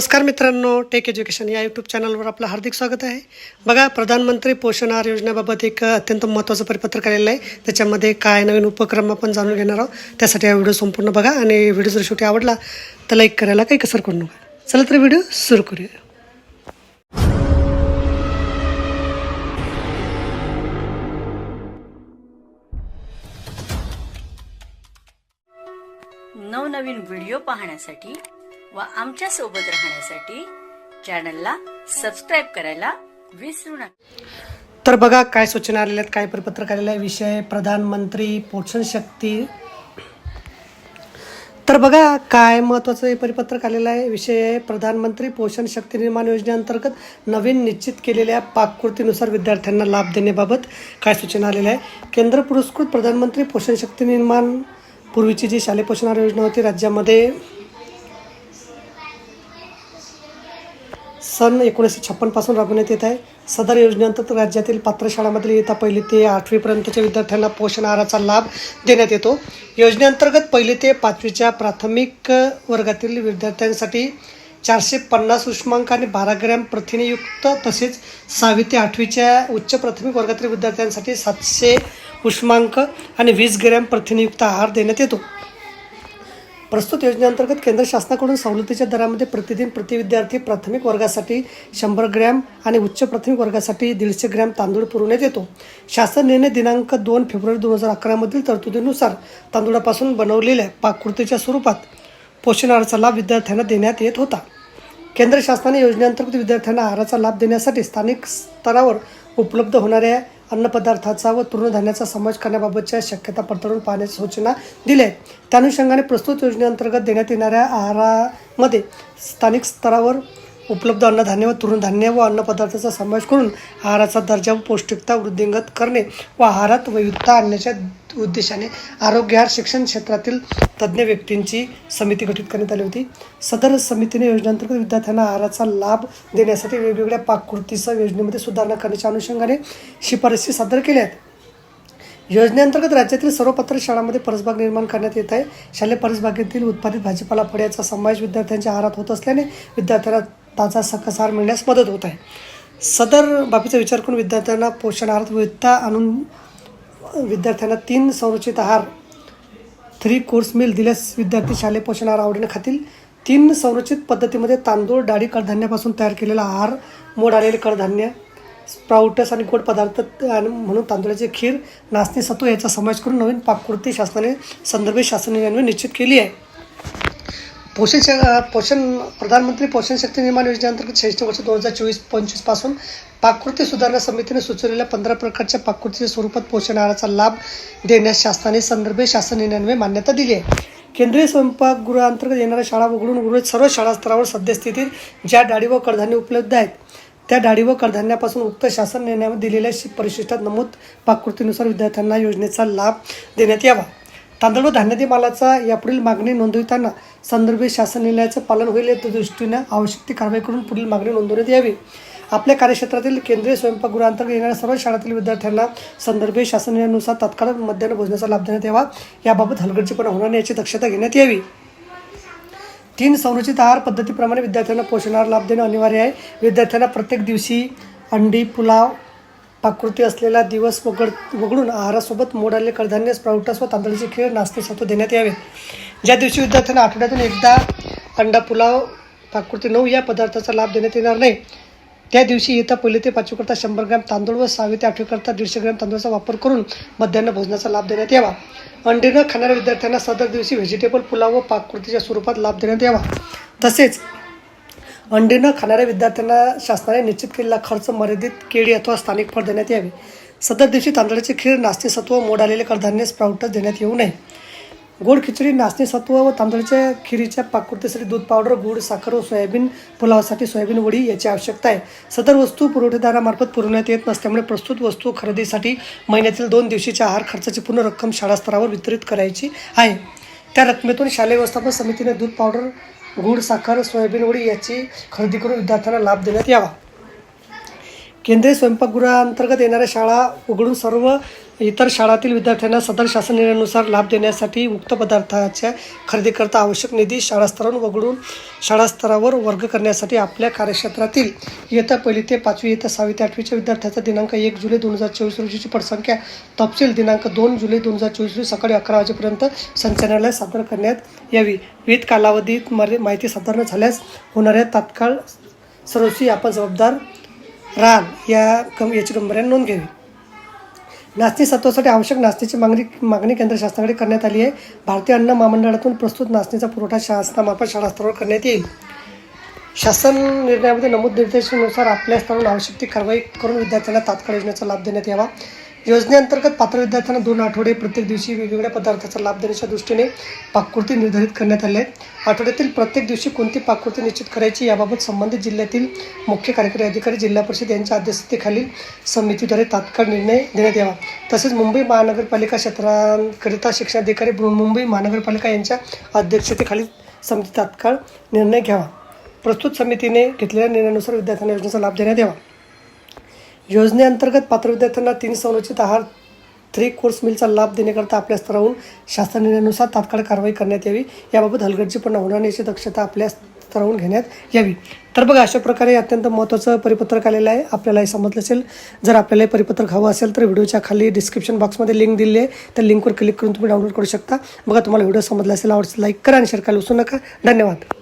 नमस्कार मित्रांनो take education या यूट्यूब चॅनलवर आपलं हार्दिक स्वागत आहे. बघा प्रधानमंत्री पोषण आहार योजनेबाबत एक अत्यंत महत्त्वाचं परिपत्रक आलेलं आहे. त्याच्यामध्ये काय नवीन उपक्रम आपण जाणून घेणार आहोत त्यासाठी हा व्हिडिओ संपूर्ण बघा आणि व्हिडिओ जर शेवटी आवडला तर लाईक करायला काही कसर करू नका. चला तर व्हिडिओ सुरू करूया. नवनवीन व्हिडिओ पाहण्यासाठी व आमच्यासोबत राहण्यासाठी चॅनलला सबस्क्राईब करायला विसरू नका. तर बघा काय सूचना आलेल्या आहेत काय परिपत्रक आलेलं आहे. विषय प्रधानमंत्री पोषण शक्ती. तर बघा काय महत्त्वाचं हे परिपत्रक आलेलं आहे. विषय आहे प्रधानमंत्री पोषण शक्ती निर्माण योजनेअंतर्गत नवीन निश्चित केलेल्या पाककृतीनुसार विद्यार्थ्यांना लाभ देण्याबाबत काय सूचना आलेल्या आहे केंद्र पुरस्कृत प्रधानमंत्री पोषण शक्ती निर्माण पूर्वीची जी शालेय पोषण योजना होती राज्यामध्ये सन एकोणीसशे छप्पनपासून राबवण्यात येत आहे. सदर योजनेअंतर्गत राज्यातील पात्र शाळांमधील इयत्ता पहिली ते आठवीपर्यंतच्या विद्यार्थ्यांना पोषण आहाराचा लाभ देण्यात येतो. योजनेअंतर्गत पहिली ते पाचवीच्या प्राथमिक वर्गातील विद्यार्थ्यांसाठी चारशे पन्नास उष्मांक आणि बारा ग्रॅम प्रथिनेयुक्त तसेच सहावी ते आठवीच्या उच्च प्राथमिक वर्गातील विद्यार्थ्यांसाठी सातशे उष्मांक आणि वीस ग्रॅम प्रथिनेयुक्त आहार देण्यात येतो. प्रस्तुत योजनेअंतर्गत केंद्र शासनाकडून सवलतीच्या दरामध्ये प्रतिदिन प्रति विद्यार्थी प्राथमिक वर्गासाठी शंभर ग्रॅम आणि उच्च प्राथमिक वर्गासाठी दीडशे ग्रॅम तांदूळ पुरवण्यात येतो शासन निर्णय दिनांक दोन फेब्रुवारी दोन हजार अकरामधील तरतुदीनुसार तांदुळापासून बनवलेल्या पाककृतीच्या स्वरूपात पोषण आहाराचा लाभ विद्यार्थ्यांना देण्यात येत होता. केंद्र शासनाने योजनेअंतर्गत विद्यार्थ्यांना आहाराचा लाभ देण्यासाठी स्थानिक स्तरावर उपलब्ध होणाऱ्या अन्नपदार्थाचा व तृणधान्याचा समावेश करण्याबाबतच्या शक्यता पडताळून पाहण्याच्या सूचना दिल्या आहेत. त्या अनुषंगाने प्रस्तुत योजनेअंतर्गत देण्यात येणाऱ्या आहारामध्ये स्थानिक स्तरावर उपलब्ध अन्नधान्य व तृणधान्य व अन्नपदार्थाचा समावेश करून आहाराचा दर्जा व पौष्टिकता वृद्धिंगत करणे व आहारात वैविधता आणण्याच्या उद्देशाने आरोग्यहार शिक्षण क्षेत्रातील तज्ज्ञ व्यक्तींची समिती गठीत करण्यात आली होती. सदर समितीने योजनेअंतर्गत विद्यार्थ्यांना आहाराचा लाभ देण्यासाठी वेगवेगळ्या पाककृतीसह योजनेमध्ये सुधारणा करण्याच्या अनुषंगाने शिफारसी सादर केल्या आहेत. योजनेअंतर्गत राज्यातील सर्व पत्र शाळांमध्ये परसबाग निर्माण करण्यात येत आहे. शालेय परसबागेतील उत्पादित भाजीपाला फळ्याचा समावेश विद्यार्थ्यांच्या आहारात होत असल्याने विद्यार्थ्यांना ताजा सकसार मिळण्यास मदत होत आहे. सदर बाबीचा विचार करून विद्यार्थ्यांना पोषण आहारात विविधता आणून विद्यार्थ्यांना तीन संरचित आहार थ्री कोर्स मिल दिल्यास विद्यार्थी शालेय पोषण आहार आवडीने खातील. तीन संरचित पद्धतीमध्ये तांदूळ डाळी कडधान्यापासून तयार केलेला आहार मोड आलेले कडधान्य स्प्राउटस आणि गोड पदार्थ आणि म्हणून तांदूळाची खीर नाचणी सत्व याचा समावेश करून नवीन पाककृती शासनाने संदर्भित शासन निश्चित केली आहे. पोषण श- पोषण प्रधानमंत्री पोषण शक्ती निर्माण योजनेअंतर्गत शैक्षणिक वर्ष दोन हजार चोवीस पंचवीसपासून पाककृती सुधारणा समितीने सुचवलेल्या पंधरा प्रकारच्या पाककृतीच्या स्वरूपात पोषण आहाराचा लाभ देण्यास शासनाने संदर्भे शासन निर्णयान्वये मान्यता दिली आहे. केंद्रीय स्वयंपाकगृहांतर्गत येणाऱ्या शाळा वगळून उर्वरित सर्व शाळा स्तरावर सद्यस्थितीत ज्या डाळी व कडधान्य उपलब्ध आहेत त्या डाळी व कडधान्यापासून उक्त शासन निर्णयामध्ये दिलेल्या परिशिष्टात नमूद पाककृतीनुसार विद्यार्थ्यांना योजनेचा लाभ देण्यात यावा. तांदूळ व धान्यादी मालाचा यापुढील मागणी नोंदविताना संदर्भित शासन निर्णयाचं पालन होईल या दृष्टीनं आवश्यक ती कारवाई करून पुढील मागणी नोंदवण्यात यावी. आपल्या कार्यक्षेत्रातील केंद्रीय स्वयंपाकगृहांतर्गत येणाऱ्या सर्व शाळातील विद्यार्थ्यांना संदर्भित शासन निर्णयानुसार तात्काळ मध्यान्ह भोजनाचा लाभ देण्यात यावा. याबाबत हलगर्जीपणा होणार नाही याची दक्षता घेण्यात यावी. तीन संरचित आहार पद्धतीप्रमाणे विद्यार्थ्यांना पोषण लाभ देणं अनिवार्य आहे. विद्यार्थ्यांना प्रत्येक दिवशी अंडी पुलाव पाकृती असलेला दिवस वगळ वगळून आहारासोबत मोड आलेले कडधान्य स्प्राउटस व तांदळाचे खेळ नाश्ते सत्व देण्यात यावे. ज्या दिवशी विद्यार्थ्यांना आठवड्यातून एकदा अंडा पुलाव पाकृती नऊ या पदार्थाचा लाभ देण्यात येणार नाही त्या दिवशी इयत्ता पहिले ते पाचवीकरता शंभर ग्रॅम तांदूळ व सहावी ते आठवीकरता दीडशे ग्रॅम तांदूळाचा वापर करून मध्यान्ह भोजनाचा लाभ देण्यात यावा. अंडी न खाणाऱ्या विद्यार्थ्यांना सदर दिवशी व्हेजिटेबल पुलाव व पाककृतीच्या स्वरूपात लाभ देण्यात यावा. तसेच अंडी न खाणाऱ्या विद्यार्थ्यांना शासनाने निश्चित केलेला खर्च मर्यादित केळी अथवा स्थानिक फळ देण्यात यावे. सदर दिवशी तांदळाची खीर नास्तिसत्व मोड आलेले कडधान्य स्प्राउटच देण्यात येऊ नये. गोड खिचडी नाचणी सत्व व तांदळाच्या खिरीच्या पाककृतीसाठी दूध पावडर गूळ साखर व सोयाबीन पुलावासाठी सोयाबीन वडी याची आवश्यकता आहे. सदर वस्तू पुरवठेदारामार्फत पुरवण्यात येत नसल्यामुळे प्रस्तुत वस्तू खरेदीसाठी महिन्यातील दोन दिवशीच्या आहार खर्चाची पूर्ण रक्कम शाळा स्तरावर वितरित करायची आहे. त्या रकमेतून शालेय व्यवस्थापन समितीने दूध पावडर गूळ साखर सोयाबीन वडी याची खरेदी करून विद्यार्थ्यांना लाभ देण्यात यावा. केंद्रीय स्वयंपाकगृहाअंतर्गत येणाऱ्या शाळा उघडून सर्व इतर शाळातील विद्यार्थ्यांना सदर शासन निर्णयानुसार लाभ देण्यासाठी उक्त पदार्थाच्या खरेदीकरता आवश्यक निधी शाळास्तरावर वगळून शाळास्तरावर वर्ग करण्यासाठी आपल्या कार्यक्षेत्रातील इयत्ता पहिली ते पाचवी इयत्ता सहावी ते आठवीच्या विद्यार्थ्याचा दिनांक एक जुलै दोन हजार चोवीस रोजीची पटसंख्या तपशील दिनांक दोन जुलै दोन हजार चोवीस रोजी सकाळी अकरा वाजेपर्यंत संचालनालयात सादर करण्यात यावी. विविध कालावधीत मरे माहिती सादर न झाल्यास होणाऱ्या तात्काळ सर्वस्वी आपण जबाबदार राहाल या कम याची गंभीर्याने नोंद घ्यावी. नाचणी सत्वासाठी आवश्यक नाचणीची मागणी मागणी केंद्र शासनाकडे करण्यात आली आहे. भारतीय अन्न महामंडळातून प्रस्तुत नाचणीचा पुरवठा शासनामार्फत शाळा स्तरावर करण्यात येईल. शासन निर्णयामध्ये नमूद निर्देशानुसार आपल्या स्तरावर आवश्यक ती कारवाई करून विद्यार्थ्यांना तात्काळ योजनेचा लाभ देण्यात यावा. योजनेअंतर्गत पात्र विद्यार्थ्यांना दोन आठवडे प्रत्येक दिवशी वेगवेगळ्या पदार्थाचा लाभ देण्याच्या दृष्टीने पाककृती निर्धारित करण्यात आली आहे आठवड्यातील प्रत्येक दिवशी कोणती पाककृती निश्चित करायची याबाबत संबंधित जिल्ह्यातील मुख्य कार्यकारी अधिकारी जिल्हा परिषद यांच्या अध्यक्षतेखालील समितीद्वारे तात्काळ निर्णय देण्यात यावा. तसेच मुंबई महानगरपालिका क्षेत्रांकरिता शिक्षणाधिकारी मुंबई महानगरपालिका यांच्या अध्यक्षतेखालील समिती तात्काळ निर्णय घ्यावा. प्रस्तुत समितीने घेतलेल्या निर्णयानुसार विद्यार्थ्यांना योजनेचा लाभ देण्यात यावा. योजनेअंतर्गत पात्र विद्यार्थ्यांना तीन संरचित आहार थ्री कोर्स मिलचा लाभ देण्याकरता आपल्या स्तरावरून शासन निर्णयानुसार तात्काळ कारवाई करण्यात यावी. याबाबत हलगर्जीपणा होणार नाही याची दक्षता आपल्या स्तरावरून घेण्यात यावी. तर बघा अशा प्रकारे अत्यंत महत्त्वाचं परिपत्रक आलेलं आहे. आपल्याला हे समजलं असेल. जर आपल्याला हे परिपत्रक हवं असेल तर व्हिडिओच्या खाली डिस्क्रिप्शन बॉक्समध्ये लिंक दिली आहे. त्या लिंकवर क्लिक करून तुम्ही डाउनलोड करू शकता. बघा तुम्हाला व्हिडिओ समजला असेल आवडतं लाईक करा आणि शेअर करायला विसरू नका. धन्यवाद.